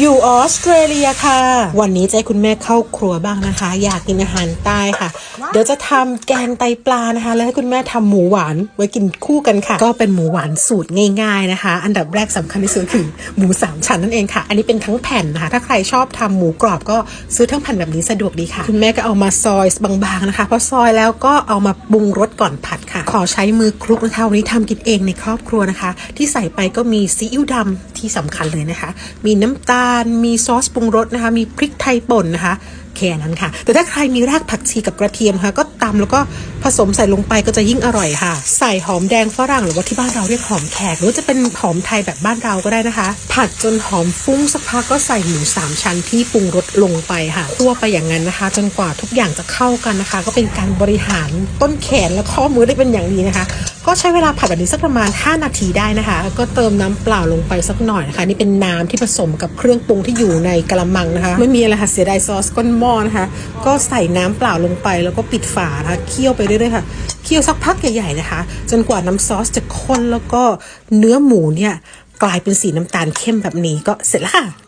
อยู่ออสเตรเลียค่ะ วันนี้จะให้คุณแม่เข้าครัวบ้างนะคะ อยากกินอาหารใต้ค่ะ เดี๋ยวจะทำแกงไตปลานะคะ แล้วให้คุณแม่ทำหมูหวานไว้กินคู่กันค่ะ ก็เป็นหมูหวานสูตรง่าย ๆนะคะ อันดับแรกสำคัญที่สุดคือหมูสามชั้นนั่นเองค่ะ อันนี้เป็นทั้งแผ่นนะคะ ถ้าใครชอบทำหมูกรอบก็ซื้อทั้งแผ่นแบบนี้สะดวกดีค่ะ คุณแม่ก็เอามาซอยบางๆนะคะพอซอยแล้วก็เอามาปรุงรสก่อนผัดค่ะข อใช้มือคลุกนะคะวันนี้ทำกินเองในครอบครัวนะคะ ที่ใส่ไปก็มีซีอิ๊วดำที่สำคัญเลยนะคะ มีน้ำตาล มีซอสปรุงรสนะคะ มีพริกไทยป่นนะคะ แค่นั้นค่ะ แต่ถ้าใครมีรากผักชีกับกระเทียมค่ะ ก็ตำแล้วก็ผสมใส่ลงไปก็จะยิ่งอร่อยค่ะ ใส่หอมแดงฝรั่งหรือว่าที่บ้านเราเรียกหอมแขก หรือจะเป็นหอมไทยแบบบ้านเราก็ได้นะคะ ผัดจนหอมฟุ้งสักพักก็ใส่หมูสามชั้นที่ปรุงรสลงไปค่ะคั่วไปอย่างนั้นนะคะ จนกว่าทุกอย่างจะเข้ากันนะคะ ก็เป็นการบริหารต้นแขนและข้อมือได้เป็นอย่างดีนะคะ ก็ใช้เวลาผัดแบบนี้สักประมาณ 5 นาทีได้นะคะ ก็เติมน้ำเปล่าลงไปสักหน่อยนะคะ นี่เป็นน้ำที่ผสมกับเครื่องปรุงที่อยู่ในกระมังนะคะ ไม่มีอะไรค่ะเสียดายซอสก้นหม้อนะคะ ก็ใส่น้ำเปล่าลงไปแล้วก็ปิดฝานะคะเคี่ยวไปเรื่อยๆค่ะเคี่ยวสักพักใหญ่ๆนะคะ จนกว่าน้ำซอสจะข้นแล้วก็เนื้อหมูเนี่ยกลายเป็นสีน้ำตาลเข้มแบบนี้ก็เสร็จแล้วค่ะ